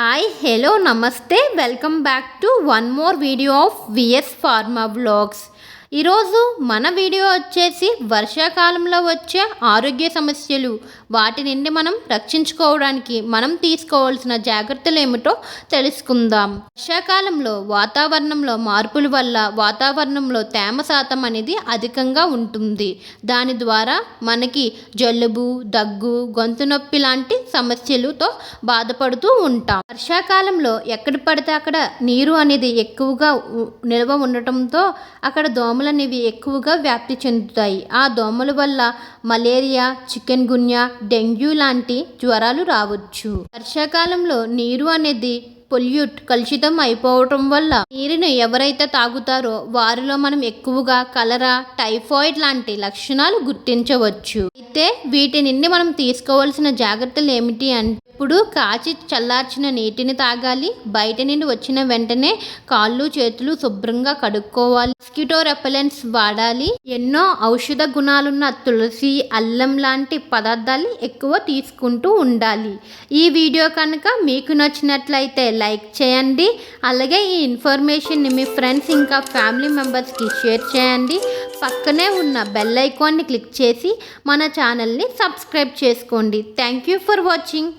Hi, hello, namaste. Welcome back to one more video of VS Pharma Vlogs. ఈరోజు మన video వచ్చేసి వర్షాకాలంలో వచ్చే ఆరోగ్య సమస్యలు వాటి నుండి మనం రక్షించుకోవడానికి మనం తీసుకోవాల్సిన జాగ్రత్తలు ఏమిటో తెలుసుకుందాం. వర్షాకాలంలో వాతావరణంలో మార్పుల వల్ల వాతావరణంలో తేమ శాతం అనేది అధికంగా ఉంటుంది. దాని ద్వారా మనకి జలుబు దగ్గు గొంతు నొప్పి లాంటి సమస్యలతో బాధపడుతూ ఉంటాం. వర్షాకాలంలో ఎక్కడ పడితే అక్కడ నీరు అనేది ఎక్కువగా నిల్వ ఉండటంతో అక్కడ దోమ దోమలు అనేవి ఎక్కువగా వ్యాప్తి చెందుతాయి. ఆ దోమల వల్ల మలేరియా చికెన్ గున్యా డెంగ్యూ లాంటి జ్వరాలు రావచ్చు. వర్షాకాలంలో నీరు అనేది పొల్యూట్ కలుషితం అయిపోవటం వల్ల నీరుని ఎవరైతే తాగుతారో వారిలో మనం ఎక్కువగా కలరా టైఫాయిడ్ లాంటి లక్షణాలు గుర్తించవచ్చు. అయితే వీటి నుండి మనం తీసుకోవాల్సిన జాగ్రత్తలు ఏమిటి అంటే ఇప్పుడు కాచి చల్లార్చిన నీటిని తాగాలి. బయట నుండి వచ్చిన వెంటనే కాళ్ళు చేతులు శుభ్రంగా కడుక్కోవాలి. మస్కిటో రెపలెంట్స్ వాడాలి. ఎన్నో ఔషధ గుణాలున్న తులసి అల్లం లాంటి పదార్థాలు ఎక్కువ తీసుకుంటూ ఉండాలి. ఈ వీడియో కనుక మీకు నచ్చినట్లయితే లైక్ చేయండి. అలాగే ఈ ఇన్ఫర్మేషన్ని మీ ఫ్రెండ్స్ ఇంకా ఫ్యామిలీ మెంబర్స్కి షేర్ చేయండి. పక్కనే ఉన్న బెల్ ఐకాన్ని క్లిక్ చేసి మన ఛానల్ని సబ్స్క్రైబ్ చేసుకోండి. Thank you for watching.